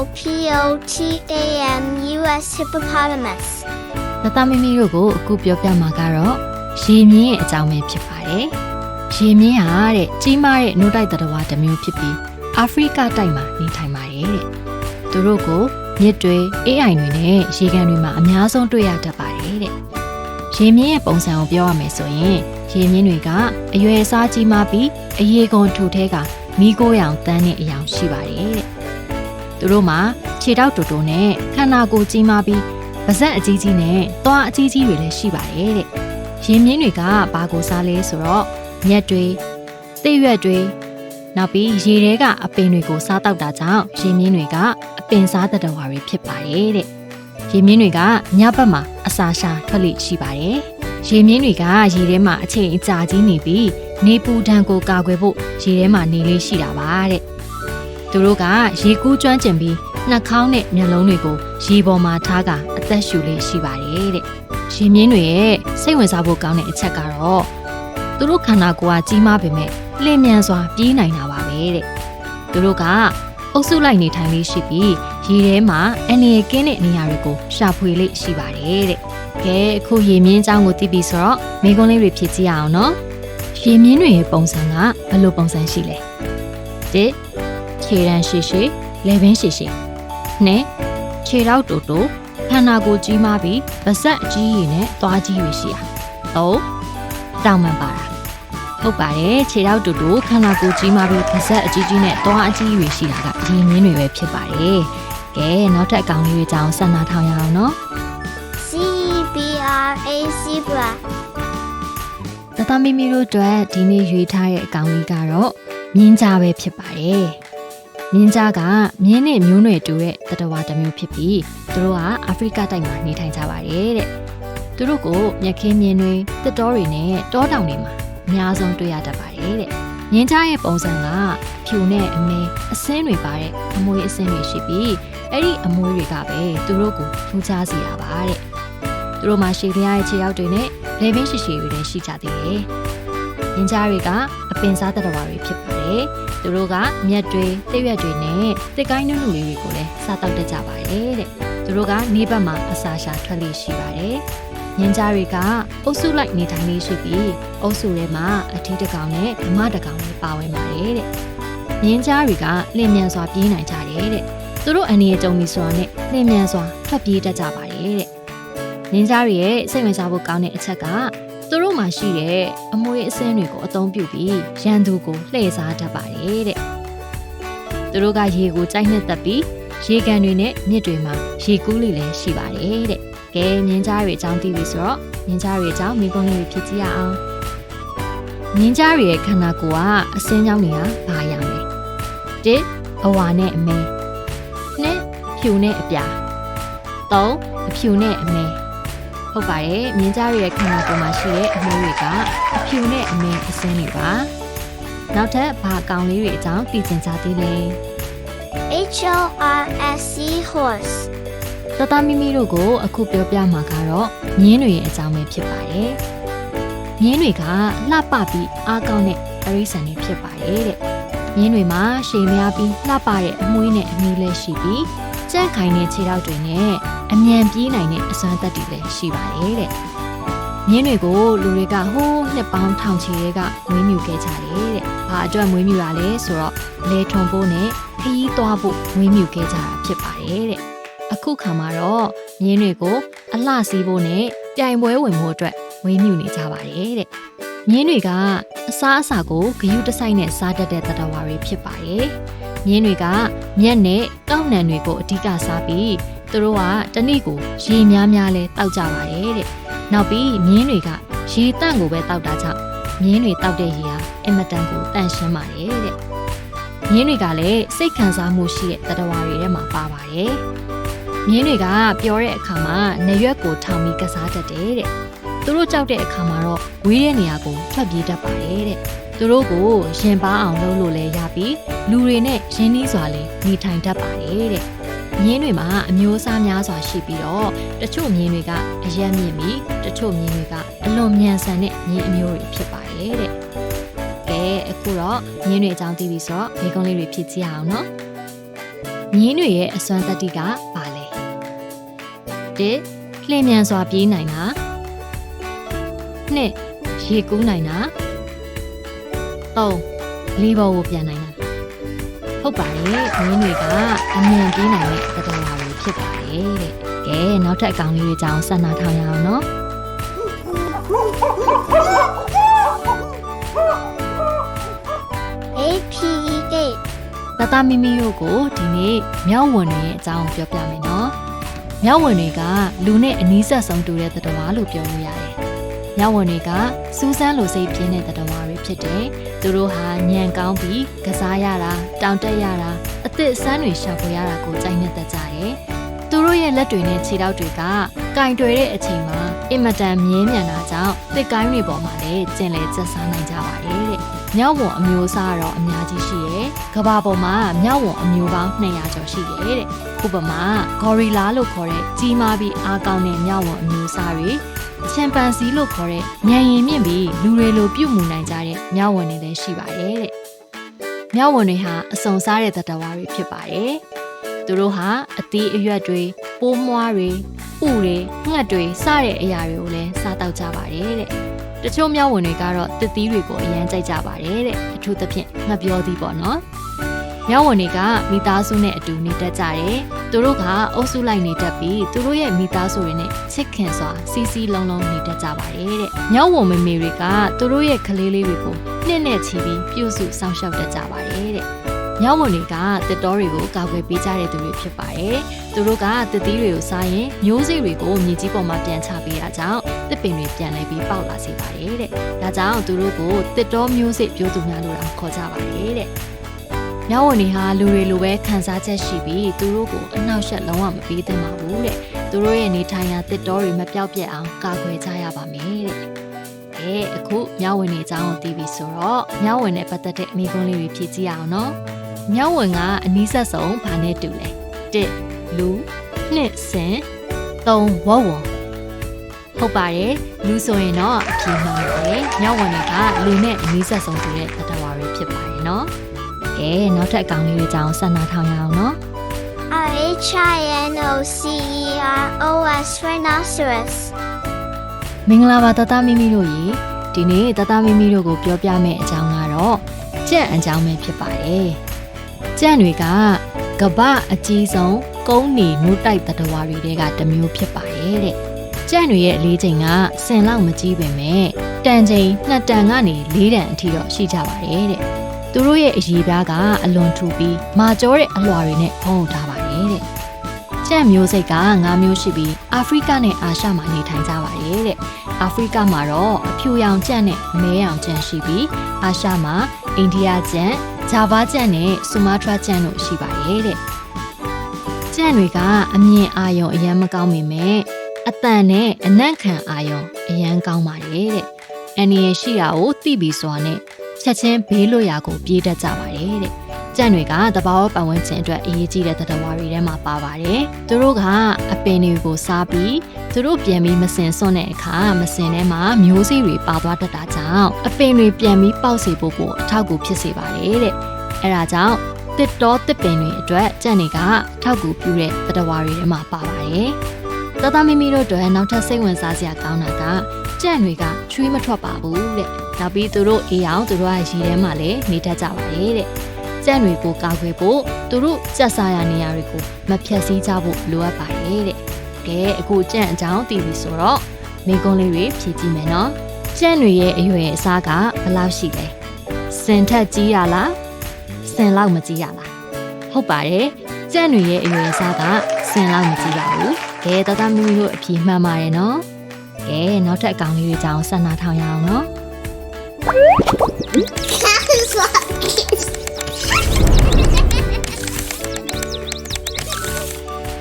P O P O T A M U S hippopotamus. ။သသမီမီတို့ကိုအခုပြောပြမှာကတော့ရေမြင်းရဲ့အကြောင်းပဲဖြစ်ပါတယ်။ရေမြင်းဟာတဲ့ကြီးမားတဲ့နှုတ်တိုက်သတ္တဝါတစ်မျိုးဖြစ်ပြီးအာဖရိကတိုက်မှာနေထိုင်ပါတယ်တဲ့။သူတို့ကိုမြစ်တွေအေးအိုင်တွေနဲ့ရေကန်တွေမှာအများဆုံးတွေ့ရတတ်ပါတယ်တဲ့။ရေမြင်းရဲ့ပုံစံကိုပြောရမယ်ဆိုရင်ရေမြင်းတွေကအရွယ်အစားကြီးမားပြီးအရေကုန်ထူထဲကမီးကိုးရောင်တန်းတဲ့အယောင်ရှိပါတယ်တဲ့။ သူတို့မှာခြေထောက်တူတူနဲ့ခန္ဓာကိုယ်ကြီးမားပြီးပါဇက်အကြီးကြီးနဲ့သွားအကြီးကြီးတွေလည်းရှိပါတယ်တဲ့။ရင်မြင်းတွေကဘာကိုစားလဲဆိုတော့မြက်တွေ၊သိရွက်တွေနောက်ပြီးရေထဲကအပင်တွေကိုစားတောက်တာကြောင့်ရင်မြင်းတွေကအပင်စားတတဝါတွေဖြစ်ပါတယ်တဲ့။ရင်မြင်းတွေကညဘက်မှာအစာရှာထွက်လိရှိပါတယ်။ရင်မြင်းတွေကရေထဲမှာအချိန်အကြာကြီးနေပြီးနေပူဒဏ်ကိုကာကွယ်ဖို့ရေထဲမှာနေလေးရှိတာပါတဲ့။ သူတို့ကရေကူးကျွမ်းကျင်ပြီးနှာခေါင်းနဲ့မျက်လုံးတွေကိုရေပေါ်မှာထားကအသက်ရှူလေးရှိပါတယ်တဲ့ရေမြင်းတွေရဲ့စိတ်ဝင်စားဖို့ကောင်းတဲ့အချက်ကတော့သူတို့ခန္ဓာကိုယ်ကကြီးမားပေမဲ့လျင်မြန်စွာပြေးနိုင်တာပါပဲတဲ့သူတို့ကအုပ်စုလိုက်နေထိုင်လေးရှိပြီးရေထဲမှာအနေကင်းတဲ့နေရာတွေကိုရှာဖွေလေးရှိပါတယ်တဲ့ကဲအခုရေမြင်းအကြောင်းကိုသိပြီဆိုတော့မိကုန်းလေးတွေဖြည့်ကြည့်ရအောင်နော်ရေမြင်းတွေရဲ့ပုံစံကဘယ်လိုပုံစံရှိလဲ1 ခြေရန်ရှိရှိလေပင်ရှိရှိနှစ်ခြေထောက်တူတူခန္ဓာကိုယ်ကြီးမားပြီးပါဇက်အကြီးကြီးနဲ့သွားကြီးတွေရှိတာသုံးတောင်မှန်ပါတာဟုတ်ပါတယ်ခြေထောက်တူတူခန္ဓာကိုယ်ကြီးမားပြီးပါဇက်အကြီးကြီးနဲ့သွားအကြီးကြီးတွေရှိတာကရင်းမြင်းတွေပဲဖြစ်ပါတယ်ကဲနောက်ထပ်အကောင်လေးတွေကြောင်းဆက်နာထောင်ရအောင်နော် Z B R A zebra. တသမီမီတို့အတွက်ဒီနေ့ရွေးထားတဲ့အကောင်လေးကတော့မြင်းကြားပဲဖြစ်ပါတယ်။ မြင်းကြားကမြင်းနဲ့မျိုးနွယ်တူတဲ့တတဝါတစ်မျိုးဖြစ်ပြီးသူတို့ကအာဖရိကတိုက်မှာနေထိုင်ကြပါတယ်တဲ့။သူတို့ကိုမြက်ခင်းမြင်းတွေတစ်တော်တွေနဲ့တောတောင်တွေမှာအများဆုံးတွေ့ရတတ်ပါတယ်တဲ့။မြင်းကြားရဲ့ပုံစံကဖြူနဲ့အမဲအစင်းတွေပါတဲ့အမွေအစင်းတွေရှိပြီးအဲ့ဒီအမွေတွေကပဲသူတို့ကိုထူးခြားစေတာပါတဲ့။သူတို့မှာရှည်လျားရဲ့ခြေရောက်တွေနဲ့လေပင်ရှိရှိတွေလည်းရှိကြသေးတယ်။မြင်းကြားတွေကအပင်စားတတဝါတွေဖြစ်ပါတယ်။ သူတို့ကမြက်တွေ၊သစ်ရွက်တွေနဲ့တစ်ကိုင်းနုနုလေးတွေကိုလည်းစားတောက်တတ်ကြပါတယ်တဲ့။သူတို့ကနေဘက်မှာအစာရှာထွက်လေးရှိပါတယ်။မြင်းကြားတွေကအုပ်စုလိုက်နေထိုင်လေးရှိပြီးအုပ်စုထဲမှာအထီးတစ်ကောင်နဲ့ဓမ္မတစ်ကောင်လည်းပါဝင်ပါတယ်တဲ့။မြင်းကြားတွေကလျင်မြန်စွာပြေးနိုင်ကြတယ်တဲ့။သူတို့အနေနဲ့ကြုံပြီးဆိုတာနဲ့လျင်မြန်စွာထွက်ပြေးတတ်ကြပါတယ်တဲ့။နင်းကြားတွေရဲ့စိတ်ဝင်စားဖို့ကောင်းတဲ့အချက်ကသူတို့ မှာရှိတဲ့အမွေအစင်းတွေကိုအသုံးပြုပြီးရန်သူကိုလှည့်စားတတ်ပါတယ်တဲ့သူတို့ကရေကိုကြိုက်နှစ်သက်ပြီးရေကန်တွေနဲ့မြစ်တွေမှာရေကူးလေးလည်းရှိပါတယ်တဲ့ကဲမြင်းကြားတွေအကြောင်းသိပြီဆိုတော့မြင်းကြားတွေအကြောင်းမိကုန်းလေးတွေဖြစ်ကြည့်ရအောင်မြင်းကြားတွေရဲ့ခန္ဓာကိုယ်ကအစင်းကြောင်းတွေကဘာရောင်လဲတစ်အဝါနဲ့အမဲနှစ်ဖြူနဲ့အပြာသုံးအဖြူနဲ့အမဲ ဟုတ်ပါတယ်မြင်းကြားရဲ့ခန္ဓာကိုယ်မှာရှိတဲ့အမိုးတွေကအဖြူနဲ့အမင်းအစင်းတွေပါနောက်ထပ်ဘာအကောင်လေးတွေအကြောင်းသိချင်ကြသေးလဲ H O R S E horse. တတမီမီတို့ကိုအခုပြောပြမှာကတော့မြင်းတွေရဲ့အကြောင်းပဲဖြစ်ပါတယ်မြင်းတွေကလှပပြီးအားကောင်းတဲ့တရိษံတွေဖြစ်ပါတယ်တဲ့မြင်းတွေမှာရှည်များပြီးလှပတဲ့အမွှေးနဲ့အမီးလည်းရှိပြီးကြက်ခိုင်တဲ့ခြေထောက်တွေနဲ့ အမြန်ပြေးနိုင်တဲ့အစွမ်းသက်တွေလည်းရှိပါတယ်တဲ့မြင်းတွေကိုလူတွေကဟိုးနှစ်ပေါင်းထောင်ချီတွေကမွေးမြူခဲ့ကြတယ်တဲ့။ဘာအတွက်မွေးမြူရလဲဆိုတော့လေထွန်ဖို့နဲ့ခရီးသွားဖို့မွေးမြူခဲ့ကြတာဖြစ်ပါတယ်တဲ့။အခုခါမှာတော့မြင်းတွေကိုအလှစီးဖို့နဲ့ပြိုင်ပွဲဝင်ဖို့အတွက်မွေးမြူနေကြပါတယ်တဲ့။မြင်းတွေကအစားအစာကိုဂယုတစိုက်နဲ့စားတတ်တဲ့သတ္တဝါတွေဖြစ်ပါတယ်။မြင်းတွေကမျက်နဲ့ကောက်နံတွေကိုအဓိကစားပြီး သူတို့ကတစ်နေ့ကိုရေများများလဲတောက်ကြပါတယ်တဲ့။နောက်ပြီးမြင်းတွေကရေတန့်ကိုပဲတောက်တာကြောင့်မြင်းတွေတောက်တဲ့ရေဟာအင်မတန်ကိုတန့်ရှင်းပါတယ်တဲ့မြင်းတွေကလည်းစိတ်ခံစားမှုရှိတဲ့တတဝါတွေထဲမှာပါပါတယ်မြင်းတွေကပျော်တဲ့အခါမှာနေရွက်ကိုထောင်ပြီးကစားတတ်တယ်တဲ့သူတို့ကြောက်တဲ့အခါမှာတော့ဝေးတဲ့နေရာကိုထွက်ပြေးတတ်ပါတယ်တဲ့သူတို့ကိုရင်ပါအောင်လုပ်လို့လည်းရပြီးလူတွေနဲ့ရင်းနှီးစွာလည်းနေထိုင်တတ်ပါတယ်တဲ့ မြင်းတွေမှာအမျိုးအစားများစွာရှိပြီးတော့တချို့မြင်းတွေကအရက်မြင့်ပြီးတချို့မြင်းတွေကအလွန်မြန်ဆန်တဲ့မြင်းအမျိုးတွေဖြစ်ပါတယ်တဲ့။ကဲအခုတော့မြင်းတွေအကြောင်းသိပြီဆိုတော့မိကုံးလေးတွေဖြစ်ကြည့်အောင်နော်။မြင်းတွေရဲ့အစွမ်းတတ္တိကပါလဲ၁လျင်မြန်စွာပြေးနိုင်တာ၂ရေကူးနိုင်တာ၃လေးဘောကိုပြန်နိုင်တာ ဟုတ်ပါတယ်မြင်းတွေကအမြန်ပြေးနိုင်တဲ့သတ္တဝါတွေဖြစ်ပါတယ်တဲ့ကဲနောက်ထပ်အကောင်လေးတွေကြောင်းဆက်နာထောင်ရအောင်နော် A P E A တသားမိမိတို့ကိုဒီနေ့မြောက်ဝင်တွေရဲ့အကြောင်းကိုပြောပြမယ်နော်။မြောက်ဝင်တွေကလူနဲ့အနီးဆက်ဆုံးတူတဲ့သတ္တဝါလို့ပြောလို့ရတယ်။ မြောက်ဝင်တွေကစူးစမ်းလိုစိတ်ပြင်းတဲ့သတ္တဝါတွေဖြစ်တယ်။သူတို့ဟာညံကောင်းပြီးကစားရတာတောင်တက်ရတာအသစ်အဆန်းတွေရှာဖွေရတာကိုကြိုက်နေတတ်ကြတယ်။သူတို့ရဲ့လက်တွေနဲ့ခြေထောက်တွေကကင်တွယ်တဲ့အချိန်မှာအင်မတန်မြင်းမြန်တာကြောင့်တစ်ကိုင်းတွေပေါ်မှာလည်းကျင်လေကျက်စားနိုင်ကြပါတယ်တဲ့။မြောက်ဝန်အမျိုးအစားကတော့အများကြီးရှိရယ်။ကမ္ဘာပေါ်မှာမြောက်ဝန်အမျိုးပေါင်း200ကျော်ရှိတယ်တဲ့။ဥပမာဂေါ်ရီလာလို့ခေါ်တဲ့ကြီးမားပြီးအားကောင်းတဲ့မြောက်ဝန်အမျိုးအစားတွေ ချင်ပန်စီလို့ခေါ်တဲ့ညံရင်မြင့်ပြီးလူတွေလိုပြုတ်မှုနိုင်ကြတဲ့မြောက်ဝန်တွေလည်းရှိပါတယ်တဲ့။မြောက်ဝန်တွေဟာအစုံစားတဲ့သတ္တဝါတွေဖြစ်ပါတယ်။သူတို့ဟာအသီးအရွက်တွေပိုးမွားတွေဥတွေငှက်တွေစတဲ့အရာတွေကိုလည်းစားတောက်ကြပါတယ်တဲ့။တချို့မြောက်ဝင်တွေကတော့တစ်သီးတွေကိုအရန်ကြိုက်ကြပါတယ်တဲ့အထူးသဖြင့်ငှက်ပြောသီးပေါ့နော်။ မြောက်ဝင်တွေကမိသားစုနဲ့အတူနေတတ်ကြတယ်။သူတို့ကအုပ်စုလိုက်နေတတ်ပြီးသူတို့ရဲ့မိသားစုတွေနဲ့ချစ်ခင်စွာစီစီလုံးလုံးနေတတ်ကြပါတယ်တဲ့။မြောက်ဝင်မမေတွေကသူတို့ရဲ့ကလေးလေးတွေကိုနှစ်နဲ့ချီပြီးပြုစုစောင့်ရှောက်တတ်ကြပါတယ်တဲ့။မြောက်ဝင်တွေကတစ်တော်တွေကိုကာကွယ်ပေးကြတဲ့သူတွေဖြစ်ပါတယ်။သူတို့ကတစ်သီးတွေကိုစားရင်မျိုးစေ့တွေကိုမြေကြီးပေါ်မှာပြန်ချပေးတာကြောင့်တစ်ပင်တွေပြန်လဲပြီးပေါက်လာစေပါတယ်တဲ့။ဒါကြောင့်သူတို့ကိုတစ်တော်မျိုးစေ့ပြိုးသူများလို့တောင်ခေါ်ကြပါတယ်တဲ့။ မြောက်ဝင်တွေဟာလူတွေလိုပဲခံစားချက်ရှိပြီးသူတို့ကိုအနှောက်အယှက်လုံးဝမပေးသင့်ပါဘူးတဲ့။သူတို့ရဲ့နေထိုင်ရာတစ်တော်တွေမပြောက်ပြက်အောင်ကာကွယ်ကြရပါမယ်တဲ့။အဲအခုမြောက်ဝင်တွေအကြောင်းကိုသိပြီဆိုတော့မြောက်ဝင်နဲ့ပတ်သက်တဲ့မိကုန်းလေးတွေဖြည့်ကြည့်အောင်နော်။မြောက်ဝင်ကအနီးဆက်ဆုံးဘာနဲ့တူလဲ။တစ်လူနှစ်စင်သုံးဝဝွန်ဟုတ်ပါတယ်လူဆိုရင်တော့အဖြေမှန်ပါတယ်။မြောက်ဝင်တွေကလူနဲ့အနီးဆက်ဆုံးတူတဲ့သတ္တဝါတွေဖြစ်ပါတယ်နော်။ ကဲနောက်ထပ်အကောင်လေးတွေကြောင်းဆက်နာထောင်ရအောင်နော် R H I N O C E R O S rhinoceros မင်္ဂလာပါတသားမိမိတို့ရေဒီနေ့တသားမိမိတို့ကိုပြောပြမယ့်အကြောင်းကတော့ကြက်အကြောင်းပဲဖြစ်ပါတယ်ကြက်တွေကကပအကြီးဆုံးကုန်းနေနိုးတိုက်တတဝါတွေတဲကတစ်မျိုးဖြစ်ပါတယ်တဲ့ကြက်တွေရဲ့အလေးချိန်ကစင်လောက်မကြီးပေမဲ့တန်ချိန်2တန်ကနေ4တန်အထိတော့ရှိကြပါတယ်တဲ့ သူတို့ရဲ့အရေးပြားကအလွန်ထူပြီးမာကျောတဲ့အလွှာတွေနဲ့ဖုံးထားပါတယ်တဲ့ကြက်မျိုးစိတ်က9မျိုးရှိပြီးအာဖရိကနဲ့အာရှမှာနေထိုင်ကြပါတယ်တဲ့အာဖရိကမှာတော့အဖြူရောင်ကြက်နဲ့မဲရောင်ကြက်ရှိပြီးအာရှမှာအိန္ဒိယကြက်ဂျာဗာကြက်နဲ့ဆူမာထရာကြက်တို့ရှိပါတယ်တဲ့ကြက်တွေကအမြင်အာရုံအရန်မကောင်းပေမဲ့အတန်နဲ့အနံ့ခံအာရုံအရန်ကောင်းပါတယ်တဲ့အန်ဒီရရှိတာကိုသိပြီးစွာနဲ့ ချက်ချင်းဘေးလွတ်ရာကိုပြေးတတ်ကြပါတယ်တဲ့ကြံ့တွေကတဘာဝပတ်ဝန်းကျင်အတွက်အရေးကြီးတဲ့သတ္တဝါတွေထဲမှာပါပါတယ်။သူတို့ကအပင်တွေကိုစားပြီးသူတို့ပြန်ပြီးမစင်စွန့်တဲ့အခါမစင်ထဲမှာမျိုးစေ့တွေပါသွားတတ်တာကြောင့်အပင်တွေပြန်ပြီးပေါက်စေဖို့ကိုအထောက်အကူဖြစ်စေပါတယ်တဲ့။အဲဒါကြောင့်တစ်တော်တစ်ပင်တွေအတွက်ကြံ့တွေကအထောက်အကူပြုတဲ့သတ္တဝါတွေထဲမှာပါပါတယ်။တသားမိမိတို့အတွက်နောက်ထပ်စိတ်ဝင်စားစရာကောင်းတာကကြံ့တွေကချွေးမထွက်ပါဘူးတဲ့။ နောက်ပြီးသူတို့အေးအောင်သူတို့ရဲ့ရည်ထဲမှာလည်းနေတတ်ကြပါတယ်တဲ့။ကြံ့တွေကိုကာကွယ်ဖို့သူတို့ကြက်စားရနေရာတွေကိုမဖြတ်စည်းကြဖို့လိုအပ်ပါတယ်တဲ့။ကဲအခုကြံ့အကြောင်းတည်ပြီဆိုတော့မိကုံးလေးတွေဖြည့်ကြည့်မယ်နော်။ကြံ့တွေရဲ့အရွယ်အစားကဘယ်လောက်ရှိလဲ။စင်ထက်ကြီးရလား။စင်လောက်မကြီးရလား။ဟုတ်ပါတယ်။ကြံ့တွေရဲ့အရွယ်အစားကစင်လောက်မကြီးပါဘူး။ကဲတသားမိမိတို့အဖြေမှန်ပါတယ်နော်။ကဲနောက်ထပ်အကောင်လေးတွေကြောင်းဆက်နာထောင်ရအောင်နော်။ Thank.